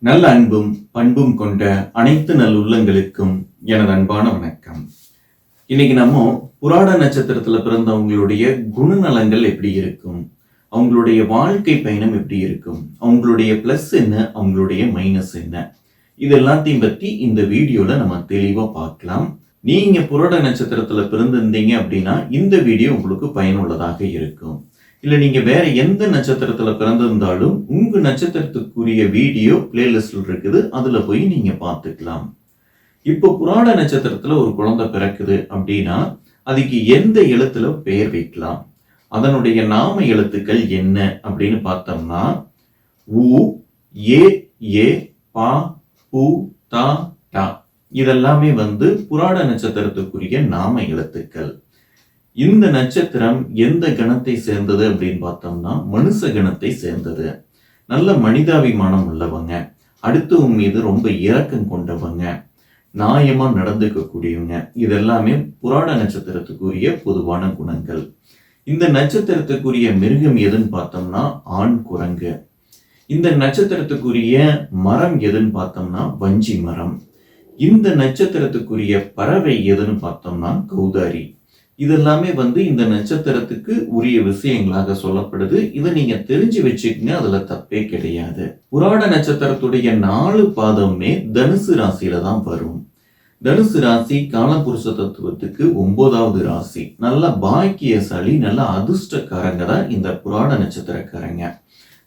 நல்ல அன்பும் பண்பும் கொண்ட அனைத்து நல்லுள்ளங்களுக்கும் எனது அன்பான வணக்கம். இன்னைக்கு நம்ம புராட நட்சத்திரத்துல பிறந்தவங்களுடைய குணநலங்கள் எப்படி இருக்கும்? அவங்களுடைய வாழ்க்கை பயணம் எப்படி இருக்கும்? அவங்களுடைய பிளஸ் என்ன? அவங்களுடைய மைனஸ் என்ன? இது எல்லாத்தையும் பத்தி இந்த வீடியோல நம்ம தெளிவா பார்க்கலாம். நீங்க புராட நட்சத்திரத்துல பிறந்திருந்தீங்க அப்படின்னா இந்த வீடியோ உங்களுக்கு பயனுள்ளதாக இருக்கும். இல்லை நீங்கள் வேற எந்த நட்சத்திரத்தில் பிறந்திருந்தாலும் உங்கள் நட்சத்திரத்துக்குரிய வீடியோ பிளேலிஸ்டில் இருக்குது. அதில் போய் நீங்கள் பார்த்துக்கலாம். இப்போ புராட நட்சத்திரத்தில் ஒரு குழந்தை பிறக்குது அப்படின்னா அதுக்கு எந்த எழுத்துல பெயர் வைக்கலாம்? அதனுடைய நாம எழுத்துக்கள் என்ன அப்படின்னு பார்த்தோம்னா உ ஏ ஏ பா பு தா டா. இதெல்லாமே வந்து புராட நட்சத்திரத்துக்குரிய நாம எழுத்துக்கள். இந்த நட்சத்திரம் எந்த கணத்தை சேர்ந்தது அப்படின்னு பார்த்தோம்னா மனுஷ கணத்தை சேர்ந்தது. நல்ல மனிதாபிமானம் உள்ளவங்க. அடுத்தவங்க மீது ரொம்ப இரக்கம் கொண்டவங்க. நியாயமா நடந்துக்க கூடியவங்க இதெல்லாமே புராண நட்சத்திரத்துக்குரிய பொதுவான குணங்கள். இந்த நட்சத்திரத்துக்குரிய மிருகம் எதுன்னு பார்த்தோம்னா ஆண் குரங்கு. இந்த நட்சத்திரத்துக்குரிய மரம் எதுன்னு பார்த்தோம்னா வஞ்சி மரம். இந்த நட்சத்திரத்துக்குரிய பறவை எதுன்னு பார்த்தோம்னா கௌதாரி. இதெல்லாமே வந்து இந்த நட்சத்திரத்துக்கு உரிய விஷயங்களாக சொல்லப்படுது. இதை நீங்க தெரிஞ்சு வச்சுக்கங்க அதுல தப்பே கிடையாது. புராட நட்சத்திரத்துடைய நாலு பாதமுமே தனுசு ராசியில தான் வரும். தனுசு ராசி காலபுருஷ தத்துவத்துக்கு ஒன்பதாவது ராசி. நல்ல பாக்கியசாலி நல்ல அதிர்ஷ்டக்காரங்க தான் இந்த புராண நட்சத்திரக்காரங்க.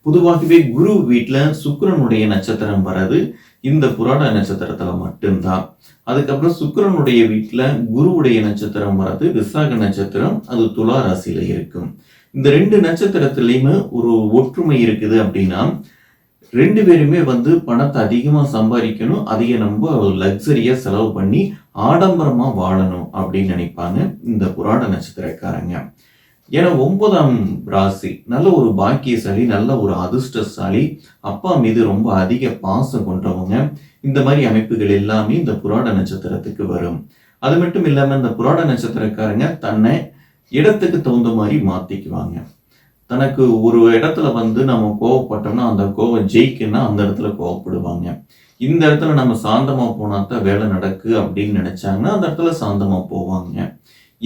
பொதுவாகவே குரு வீட்டில் சுக்கரனுடைய நட்சத்திரம் வர்றது இந்த புராட நட்சத்திரத்துல மட்டும்தான். அதுக்கப்புறம் சுக்கரனுடைய வீட்டில் குருவுடைய நட்சத்திரம் வராது விசாக நட்சத்திரம் அது துலா ராசியில இருக்கும். இந்த ரெண்டு நட்சத்திரத்திலையுமே ஒரு ஒற்றுமை இருக்குது அப்படின்னா ரெண்டு பேருமே வந்து பணத்தை அதிகமாக சம்பாதிக்கணும் அதிக நம்ம லக்ஸரியாக செலவு பண்ணி ஆடம்பரமாக வாழணும் அப்படின்னு நினைப்பாங்க இந்த புராட நட்சத்திரக்காரங்க. ஏன்னா ஒன்பதாம் ராசி நல்ல ஒரு பாக்கியசாலி நல்ல ஒரு அதிர்ஷ்டசாலி அப்பா மீது ரொம்ப அதிக பாசம் கொண்டவங்க. இந்த மாதிரி அமைப்புகள் எல்லாமே இந்த புராட நட்சத்திரத்துக்கு வரும். அது மட்டும் இல்லாம இந்த புராட நட்சத்திரக்காரங்க தன்னை இடத்துக்கு தகுந்த மாதிரி மாத்திக்குவாங்க. தனக்கு ஒரு இடத்துல வந்து நம்ம கோவப்பட்டோம்னா அந்த கோவம் ஜெயிக்குன்னா அந்த இடத்துல கோவப்படுவாங்க. இந்த இடத்துல நம்ம சாந்தமா போனா தான் வேலை நடக்கு அப்படின்னு நினைச்சாங்கன்னா அந்த இடத்துல சாந்தமா போவாங்க.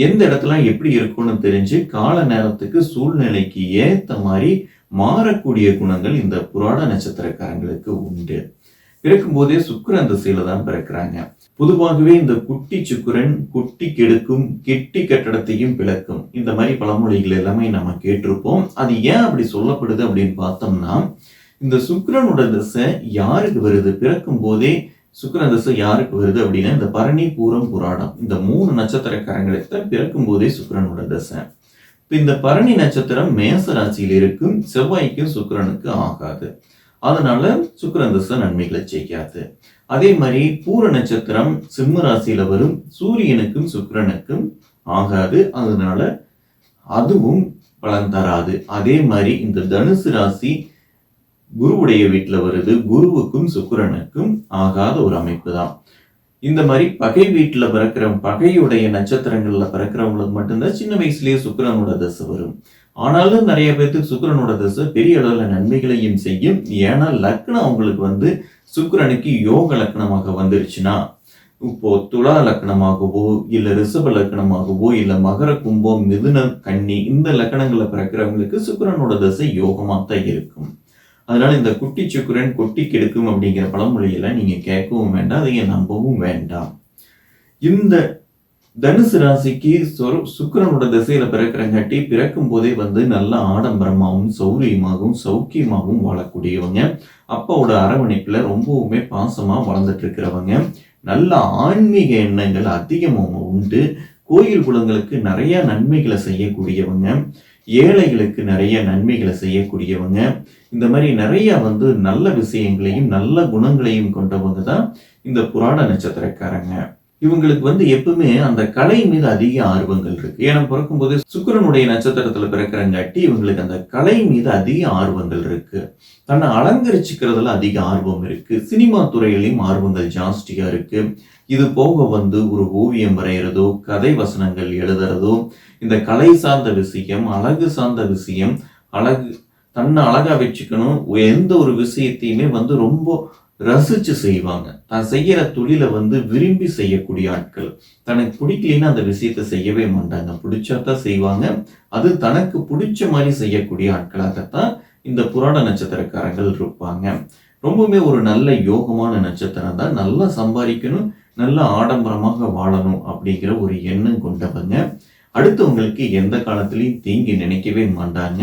எந்த இடத்துல எப்படி இருக்கும்னு தெரிஞ்சு கால நேரத்துக்கு சூழ்நிலைக்கு ஏத்த மாதிரி மாறக்கூடிய குணங்கள் இந்த புராட நட்சத்திரக்காரங்களுக்கு உண்டு. பிறக்கும் போதே சுக்கிரன் திசையில தான் பிறக்கிறாங்க. பொதுவாகவே இந்த குட்டி சுக்கிரன் குட்டி கெடுக்கும் கெட்டி கட்டடத்தையும் பிளக்கும். இந்த மாதிரி பழமொழிகள் எல்லாமே நம்ம கேட்டிருப்போம். அது ஏன் அப்படி சொல்லப்படுது அப்படின்னு பார்த்தோம்னா இந்த சுக்கரனோட திசை யாருக்கு வருது? பிறக்கும் போதே சுக்கிரன் திசை யாருக்கு வருது அப்படின்னா இந்த பரணி பூரம் புராடம் இந்த மூணு நட்சத்திரக்காரங்களுக்கு பிறக்கும் போதே சுக்கரனோட தசை. இப்போ இந்த பரணி நட்சத்திரம் மேச ராசியில் இருக்கும் செவ்வாய்க்கும் சுக்கரனுக்கு ஆகாது. அதனால சுக்கரன் திசை நன்மைகளை செய்யாது. அதே மாதிரி பூர நட்சத்திரம் சிம்ம ராசியில வரும் சூரியனுக்கும் சுக்கரனுக்கும் ஆகாது. அதனால அதுவும் பலன் தராது. அதே மாதிரி இந்த தனுசு ராசி குருவுடைய வீட்டில் வருது குருவுக்கும் சுக்கிரனுக்கும் ஆகாத ஒரு அமைப்பு தான் இந்த மாதிரி பகை வீட்டில் பிறக்கிற பகையுடைய நட்சத்திரங்களில் பிறக்கிறவங்களுக்கு மட்டும்தான் சின்ன வயசுலேயே சுக்கரனோட தசை வரும். ஆனாலும் நிறைய பேர்த்துக்கு சுக்கரனோட தசை பெரிய அளவில் நன்மைகளையும் செய்யும். ஏன்னா லக்னம் அவங்களுக்கு வந்து சுக்கரனுக்கு யோக லக்னமாக வந்துருச்சுன்னா இப்போ துலா லக்கணமாகவோ இல்லை ரிஷப லக்கணமாகவோ இல்லை மகர கும்பம் மிதுன கன்னி இந்த லக்கணங்கள்ல பிறக்கிறவங்களுக்கு சுக்கரனோட தசை யோகமாக தான் இருக்கும். அதனால இந்த குட்டி சுக்கிரன் கொட்டி கெடுக்கும் அப்படிங்கிற பழமொழியெல்லாம் நீங்க கேட்கவும் வேண்டாம் அதை நம்பவும் வேண்டாம். இந்த தனுசு ராசிக்கு சொர சுக்கிரனோட திசையில பிறக்கிறங்காட்டி பிறக்கும் போதே வந்து நல்ல ஆடம்பரமாகவும் சௌரியமாகவும் சௌக்கியமாகவும் வாழக்கூடியவங்க. அப்பாவோட அரவணைப்புல ரொம்பவுமே பாசமா வளர்ந்துட்டு இருக்கிறவங்க நல்ல ஆன்மீக எண்ணங்கள் அதிகமாக உண்டு. கோயில் குளங்களுக்கு நிறைய நன்மைகளை செய்யக்கூடியவங்க. ஏழைகளுக்கு நிறைய நன்மைகளை செய்யக்கூடியவங்க இந்த மாதிரி நிறைய வந்து நல்ல விஷயங்களையும் நல்ல குணங்களையும் கொண்டவங்க தான் இந்த புராண நட்சத்திரக்காரங்க. இவங்களுக்கு வந்து எப்பவுமே அந்த கலை மீது அதிக ஆர்வங்கள் இருக்கு. ஏன்னா பிறக்கும்போது சுக்கிரனுடைய நட்சத்திரத்துல பிறக்கிறங்காட்டி இவங்களுக்கு அந்த கலை மீது அதிக ஆர்வங்கள் இருக்கு. தன்னை அலங்கரிச்சுக்கிறதுல அதிக ஆர்வம் இருக்கு. சினிமா துறையிலையும் ஆர்வங்கள் ஜாஸ்தியா இருக்கு. இது போக வந்து ஒரு ஓவியம் வரைகிறதோ கதை வசனங்கள் எழுதுறதோ இந்த கலை சார்ந்த விஷயம் அழகு சார்ந்த விஷயம் அழகு தன்னை அழகா வச்சுக்கணும் எந்த ஒரு விஷயத்தையுமே வந்து ரொம்ப ரசிச்சு செய்வாங்க. தான் செய்யற தொழிலை வந்து விரும்பி செய்யக்கூடிய ஆட்கள். தனக்கு பிடிக்கலன்னா அந்த விஷயத்தை செய்யவே மாட்டாங்க. பிடிச்சா தான் செய்வாங்க. அது தனக்கு பிடிச்ச மாதிரி செய்யக்கூடிய ஆட்களாகத்தான் இந்த புராண நட்சத்திரக்காரங்கள் இருப்பாங்க. ரொம்பவுமே ஒரு நல்ல யோகமான நட்சத்திரம் தான் நல்லா சம்பாதிக்கணும் நல்ல ஆடம்பரமாக வாழணும் அப்படிங்கிற ஒரு எண்ணம் கொண்டவங்க. அடுத்தவங்களுக்கு எந்த காலத்திலையும் தீங்கி நினைக்கவே மாட்டாங்க.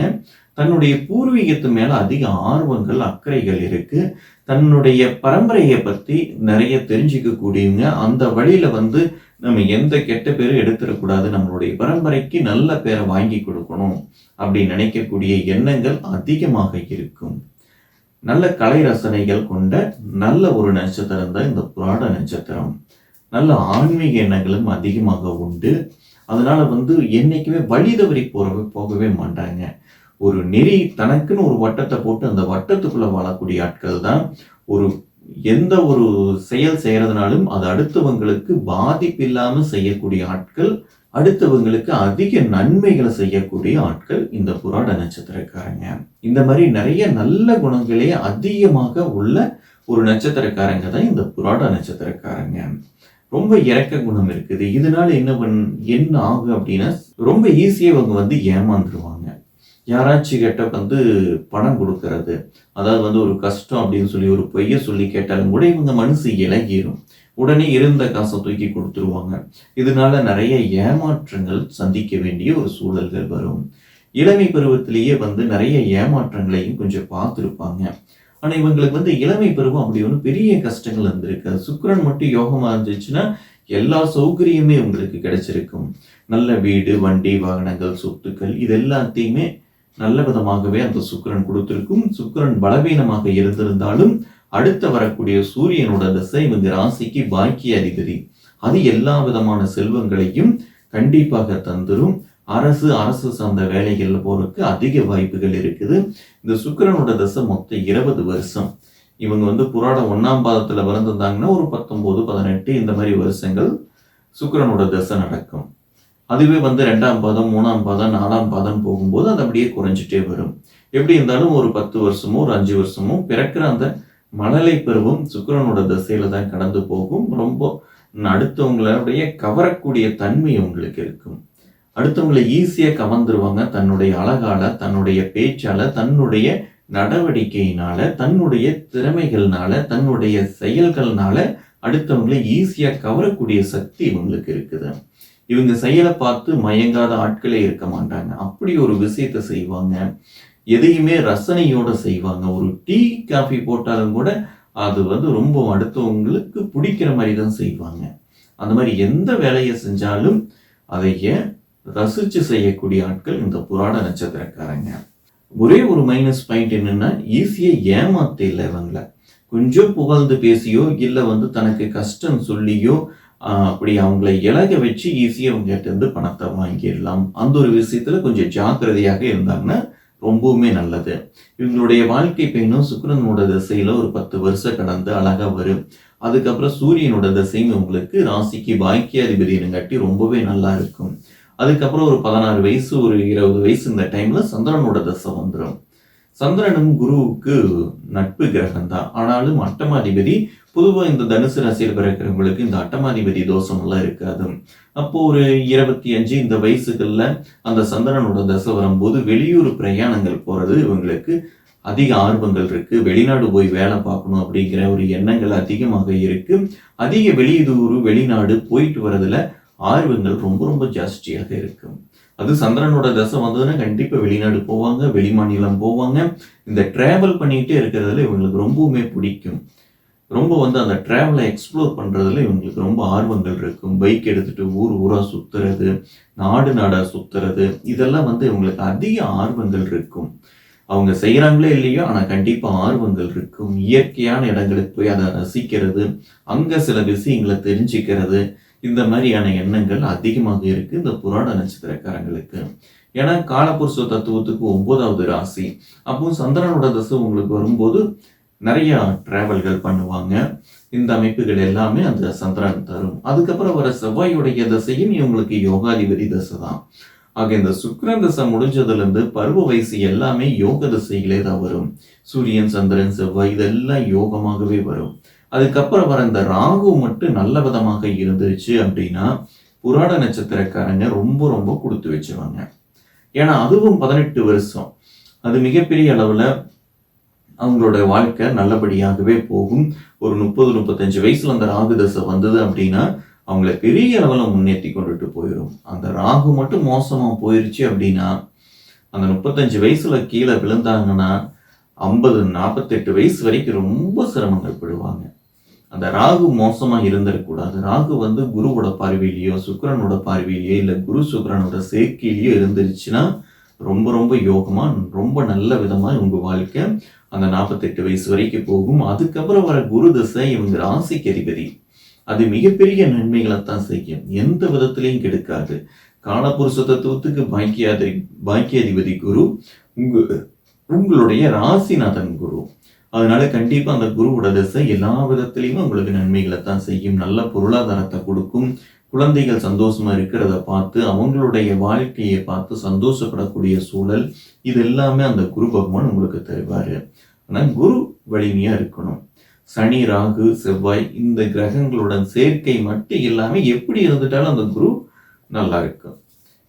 தன்னுடைய பூர்வீகத்து மேலே அதிக ஆர்வங்கள் அக்கறைகள் இருக்குது தன்னுடைய பரம்பரையை பற்றி நிறைய தெரிஞ்சுக்கக்கூடியவங்க. அந்த வழியில் வந்து நம்ம எந்த கெட்ட பேரும் எடுத்துடக்கூடாது நம்மளுடைய பரம்பரைக்கு நல்ல பேரை வாங்கி கொடுக்கணும் அப்படி நினைக்கக்கூடிய எண்ணங்கள் அதிகமாக இருக்கும். நல்ல கலை ரசனைகள் கொண்ட நல்ல ஒரு நட்சத்திரம் தான் இந்த புராண நட்சத்திரம். நல்ல ஆன்மீக எண்ணங்களும் அதிகமாக உண்டு. அதனால வந்து என்னைக்குமே வழி தவறி போறவே போகவே மாட்டாங்க. ஒரு நெறி தனக்குன்னு ஒரு வட்டத்தை போட்டு அந்த வட்டத்துக்குள்ள வாழக்கூடிய ஆட்கள் தான். ஒரு எந்த ஒரு செயல் செய்கிறதுனாலும் அது அடுத்தவங்களுக்கு பாதிப்பு இல்லாமல் செய்யக்கூடிய ஆட்கள் அடுத்தவங்களுக்கு அதிக நன்மைகளை செய்யக்கூடிய ஆட்கள் இந்த புராட நட்சத்திரக்காரங்க. இந்த மாதிரி நிறைய நல்ல குணங்களே அதிகமாக உள்ள ஒரு நட்சத்திரக்காரங்க தான் இந்த புராட நட்சத்திரக்காரங்க. ரொம்ப இறக்க குணம் இருக்குது. இதனால என்ன பண் என்ன ஆகும் அப்படின்னா ரொம்ப ஈஸியாக இவங்க வந்து ஏமாந்துருவாங்க. யாராச்சும் கேட்ட வந்து பணம் கொடுக்கறது. அதாவது வந்து ஒரு கஷ்டம் அப்படின்னு சொல்லி ஒரு பொய்ய சொல்லி கேட்டாலும் கூட இவங்க மனசு இலகிரும். உடனே இருந்த காசை தூக்கி கொடுத்துருவாங்க. இதனால நிறைய ஏமாற்றங்கள் சந்திக்க வேண்டிய ஒரு சூழல்கள் வரும். இளமை பருவத்திலேயே வந்து நிறைய ஏமாற்றங்களையும் கொஞ்சம் பார்த்துருப்பாங்க. ஆனால் இவங்களுக்கு வந்து இளமை பருவம் அப்படி ஒன்றும் பெரிய கஷ்டங்கள் இருந்திருக்கு. சுக்கிரன் மட்டும் யோகமாக இருந்துச்சுன்னா எல்லா சௌகரியமே உங்களுக்கு கிடைச்சிருக்கும். நல்ல வீடு வண்டி வாகனங்கள் சொத்துக்கள் இது எல்லாத்தையுமே நல்ல விதமாகவே அந்த சுக்கிரன் கொடுத்திருக்கும். சுக்கிரன் பலவீனமாக இருந்திருந்தாலும் அடுத்து வரக்கூடிய சூரியனோட திசை இவங்க ராசிக்கு பாக்கிய அதிபதி. அது எல்லா விதமான செல்வங்களையும் கண்டிப்பாக தந்துரும். அரசு அரசு சார்ந்த வேலைகள் போறதுக்கு அதிக வாய்ப்புகள் இருக்குது. இந்த சுக்கிரனோட தசை மொத்தம் இருபது வருஷம். இவங்க வந்து புராணம் ஒன்னாம் பாதத்துல பிறந்திருந்தாங்கன்னா ஒரு பத்தொன்பது பதினெட்டு இந்த மாதிரி வருஷங்கள் சுக்கரனோட தசை நடக்கும். அதுவே வந்து ரெண்டாம் பாதம் மூணாம் பாதம் நாலாம் பாதம் போகும்போது அது அப்படியே குறைஞ்சிட்டே வரும். எப்படி இருந்தாலும் ஒரு பத்து வருஷமோ ஒரு அஞ்சு வருஷமோ பிறக்கிற அந்த மழலை பருவம் சுக்கரனோட திசையில தான் கடந்து போகும். ரொம்ப அடுத்தவங்களுடைய கவரக்கூடிய தன்மை உங்களுக்கு இருக்கும். அடுத்தவங்களை ஈஸியா கவர்ந்துருவாங்க. தன்னுடைய அழகால தன்னுடைய பேச்சால தன்னுடைய நடவடிக்கையினால தன்னுடைய திறமைகள்னால தன்னுடைய செயல்கள்னால அடுத்தவங்களை ஈஸியா கவரக்கூடிய சக்தி இவங்களுக்கு இருக்குது. இவங்க செயலை பார்த்து மயங்காத ஆட்களே இருக்க மாட்டாங்க. அப்படி ஒரு விஷயத்த செய்வாங்க. எதையுமே ரசனையோட செய்வாங்க. ஒரு டீ காஃபி போட்டாலும் கூட அது வந்து ரொம்ப அடுத்தவங்களுக்கு பிடிக்கிற மாதிரி தான் செய்வாங்க. அந்த மாதிரி எந்த வேலையை செஞ்சாலும் அதைய ரசிச்சு செய்யக்கூடிய ஆட்கள் இந்த புராண நட்சத்திரக்காரங்க. ஒரே ஒரு மைனஸ் பாயிண்ட் என்னன்னா ஈஸியா ஏமாத்த இல்லை இவங்களை. கொஞ்சம் புகழ்ந்து பேசியோ இல்லை வந்து தனக்கு கஷ்டம் சொல்லியோ அப்படி அவங்கள இலக வச்சு ஈஸியாக அவங்க இருந்து பணத்தை வாங்கிடலாம். அந்த ஒரு விஷயத்தில் கொஞ்சம் ஜாக்கிரதையாக இருந்தாங்கன்னா ரொம்பவுமே நல்லது. இவங்களுடைய வாழ்க்கை பயணம் சுக்கரனோட திசையில் ஒரு பத்து வருஷம் கடந்து அழகாக வரும். அதுக்கப்புறம் சூரியனோட திசையும் உங்களுக்கு ராசிக்கு பாக்கியாதிபதினுங்காட்டி ரொம்பவே நல்லா இருக்கும். அதுக்கப்புறம் ஒரு பதினாறு வயசு ஒரு இருபது வயசு இந்த டைம்ல சந்திரனோட தசை வந்துடும் சந்திரனும் குருவுக்கு நட்பு கிரகம் தான் ஆனாலும் அட்டமாதிபதி பொதுவாக இந்த தனுசு ராசியில் பிறக்கிறவங்களுக்கு இந்த அட்டமாதிபதி தோஷம் எல்லாம் இருக்காது. அப்போ ஒரு இருபத்தி அஞ்சு இந்த வயசுகளில் அந்த சந்திரனோட தசை வரும்போது வெளியூர் பிரயாணங்கள் போறது இவங்களுக்கு அதிக ஆர்வங்கள் இருக்கு. வெளிநாடு போய் வேலை பார்க்கணும் அப்படிங்கிற ஒரு எண்ணங்கள் அதிகமாக இருக்கு. அதிக வெளியூர் வெளிநாடு போயிட்டு வரதுல ஆர்வங்கள் ரொம்ப ரொம்ப ஜாஸ்தியாக இருக்கும் அது சந்திரனோட தசை வந்ததுன்னா கண்டிப்பாக வெளிநாடு போவாங்க வெளிமாநிலம் போவாங்க. இந்த டிராவல் பண்ணிக்கிட்டே இருக்கிறதுல இவங்களுக்கு ரொம்பவுமே பிடிக்கும். ரொம்ப வந்து அந்த ட்ராவலை எக்ஸ்ப்ளோர் பண்ணுறதுல இவங்களுக்கு ரொம்ப ஆர்வங்கள் இருக்கும் பைக் எடுத்துகிட்டு ஊர் ஊராக சுற்றுறது நாடு நாடாக சுற்றுறது இதெல்லாம் வந்து இவங்களுக்கு அதிக ஆர்வங்கள் இருக்கும். அவங்க செய்கிறாங்களே இல்லையோ ஆனால் கண்டிப்பாக ஆர்வங்கள் இருக்கும். இயற்கையான இடங்களுக்கு போய் அதை ரசிக்கிறது அங்கே சில விஷயங்களை தெரிஞ்சுக்கிறது இந்த மாதிரியான எண்ணங்கள் அதிகமாக இருக்குது இந்த புராண நட்சத்திரக்காரங்களுக்கு. ஏன்னா காலபுருஷ தத்துவத்துக்கு ஒன்பதாவது ராசி. அப்போ சந்திரனோட தசை உங்களுக்கு வரும்போது நிறைய டிராவல்கள் பண்ணுவாங்க. இந்த அமைப்புகள் எல்லாமே அந்த சந்திரன் தரும். அதுக்கப்புறம் வர செவ்வாயுடைய தசையும் இவங்களுக்கு யோகாதிபதி தசை தான் ஆக இந்த சுக்கரன் தசை முடிஞ்சதுலேருந்து பருவ வயசு எல்லாமே யோக திசைகளே தான் வரும். சூரியன் சந்திரன் செவ்வாய் இதெல்லாம் யோகமாகவே வரும். அதுக்கப்புறம் வர இந்த ராகு மட்டும் நல்ல விதமாக இருந்துச்சு அப்படின்னா புராட நட்சத்திரக்காரங்க ரொம்ப ரொம்ப கொடுத்து வச்சுவாங்க ஏன்னா அதுவும் பதினெட்டு வருஷம். அது மிகப்பெரிய அளவில் அவங்களோட வாழ்க்கை நல்லபடியாகவே போகும். ஒரு முப்பது முப்பத்தஞ்சு வயசுல அந்த ராகு தசை வந்தது அப்படின்னா அவங்கள பெரிய அளவில் முன்னேற்றி கொண்டுட்டு போயிடும் அந்த ராகு மட்டும் மோசமாக போயிடுச்சு அப்படின்னா அந்த முப்பத்தஞ்சு வயசுல கீழே விழுந்தாங்கன்னா ஐம்பது நாற்பத்தெட்டு வயசு வரைக்கும் ரொம்ப சிரமங்கள் படுவாங்க. அந்த ராகு மோசமாக இருந்துடக்கூடாது ராகு வந்து குருவோட பார்வையிலையோ சுக்கரனோட பார்வையிலையோ இல்லை குரு சுக்கரனோட சேர்க்கையிலையோ இருந்துருச்சுன்னா ரொம்ப ரொம்ப யோகமாக ரொம்ப நல்ல விதமாக உங்கள் வாழ்க்கை அந்த நாற்பத்தெட்டு வயசு வரைக்கும் போகும். அதுக்கப்புறம் வர குரு தசை இவங்க ராசிக்கு அதிபதி. அது மிகப்பெரிய நன்மைகளை தான் செய்யும். எந்த விதத்திலையும் கெடுக்காது. காலபுருஷ தத்துவத்துக்கு பாக்கியாதி பாக்கியாதிபதி குரு உங்க உங்களுடைய ராசிநாதன் குரு. அதனால கண்டிப்பா அந்த குருவோட திசை எல்லா விதத்திலையும் உங்களுக்கு நன்மைகளை தான் செய்யும். நல்ல பொருளாதாரத்தை கொடுக்கும். குழந்தைகள் சந்தோஷமா இருக்கிறத பார்த்து அவங்களுடைய வாழ்க்கையை பார்த்து சந்தோஷப்படக்கூடிய சூழல் இது எல்லாமே அந்த குரு பகவான் உங்களுக்கு தருவாரு. ஆனால் குரு வலிமையா இருக்கணும். சனி ராகு செவ்வாய் இந்த கிரகங்களுடன் சேர்க்கை மட்டும் எல்லாமே எப்படி இருந்துட்டாலும் அந்த குரு நல்லா இருக்கும்.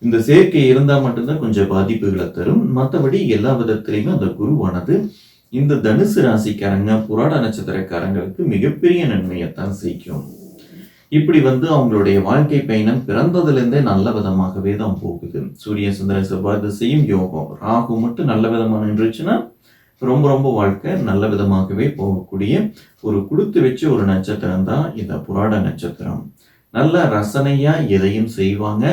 இந்த சேர்க்கை இருந்தால் மட்டும்தான் கொஞ்சம் பாதிப்புகளை தரும். மற்றபடி எல்லா விதத்திலையுமே அந்த குருவானது இந்த தனுசு ராசிக்காரங்க புராட நட்சத்திரக்காரங்களுக்கு மிகப்பெரிய நன்மையைத்தான் செய்யும். இப்படி வந்து அவங்களுடைய வாழ்க்கை பயணம் பிறந்ததுலேருந்தே நல்ல விதமாகவே தான் போகுது. சூரிய சுந்தர செவ்வாய் திசையும் யோகம். ராகு மட்டும் நல்ல விதமாக நின்றுச்சுன்னா ரொம்ப ரொம்ப வாழ்க்கை நல்ல விதமாகவே போகக்கூடிய ஒரு கொடுத்து வச்ச ஒரு நட்சத்திரம் தான் இந்த புராட நட்சத்திரம். நல்ல ரசனையாக எதையும் செய்வாங்க.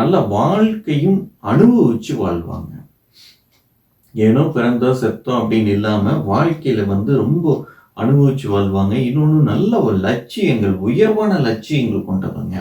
நல்ல வாழ்க்கையும் அனுபவிச்சு வாழ்வாங்க. ஏனோ பிறந்தோம் செத்தோம் அப்படின்னு இல்லாமல் வாழ்க்கையில் வந்து ரொம்ப அனுபவிச்சு வாழ்வாங்க. இன்னொன்று நல்ல ஒரு லட்சியங்கள் உயர்வான லட்சியங்கள் கொண்டவங்க.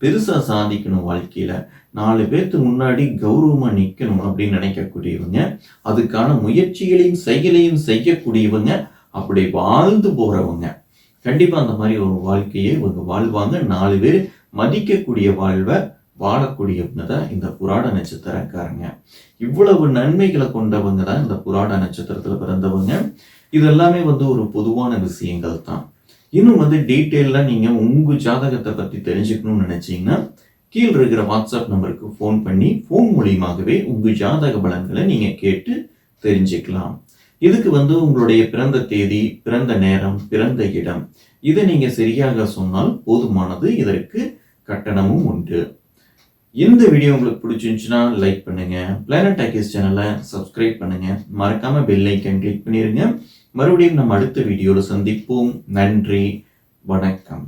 பெருசாக சாதிக்கணும் வாழ்க்கையில். நாலு பேர்த்து முன்னாடி கௌரவமாக நிற்கணும் அப்படின்னு நினைக்கக்கூடியவங்க. அதுக்கான முயற்சிகளையும் செயலையும் செய்யக்கூடியவங்க. அப்படி வாழ்ந்து போகிறவங்க கண்டிப்பாக அந்த மாதிரி ஒரு வாழ்க்கையை இவங்க வாழ்வாங்க. நாலு பேர் மதிக்கக்கூடிய வாழ்வை வாழக்கூடியவங்க தான் இந்த புராட நட்சத்திரக்காரங்க. இவ்வளவு நன்மைகளை கொண்டவங்க தான் இந்த புராட நட்சத்திரத்துல பிறந்தவங்க. இது எல்லாமே வந்து ஒரு பொதுவான விஷயங்கள் தான். இன்னும் வந்து டீட்டெயிலாக நீங்கள் உங்கள் ஜாதகத்தை பற்றி தெரிஞ்சுக்கணும்னு நினச்சிங்கன்னா கீழ் இருக்கிற வாட்ஸ்அப் நம்பருக்கு ஃபோன் பண்ணி ஃபோன் மூலியமாகவே உங்கள் ஜாதக பலன்களை நீங்கள் கேட்டு தெரிஞ்சுக்கலாம். இதுக்கு வந்து உங்களுடைய பிறந்த தேதி பிறந்த நேரம் பிறந்த இடம். இதை நீங்கள் சரியாக சொன்னால் போதுமானது. இதற்கு கட்டணமும் உண்டு. இந்த வீடியோ உங்களுக்கு பிடிச்சிருந்துச்சுன்னா லைக் பண்ணுங்க. பிளானட் டாக்கிஸ் சேனலை சப்ஸ்கிரைப் பண்ணுங்க. மறக்காம பெல் ஐக்கன் கிளிக் பண்ணிருங்க. மறுபடியும் நம்ம அடுத்த வீடியோவில் சந்திப்போம். நன்றி. வணக்கம்.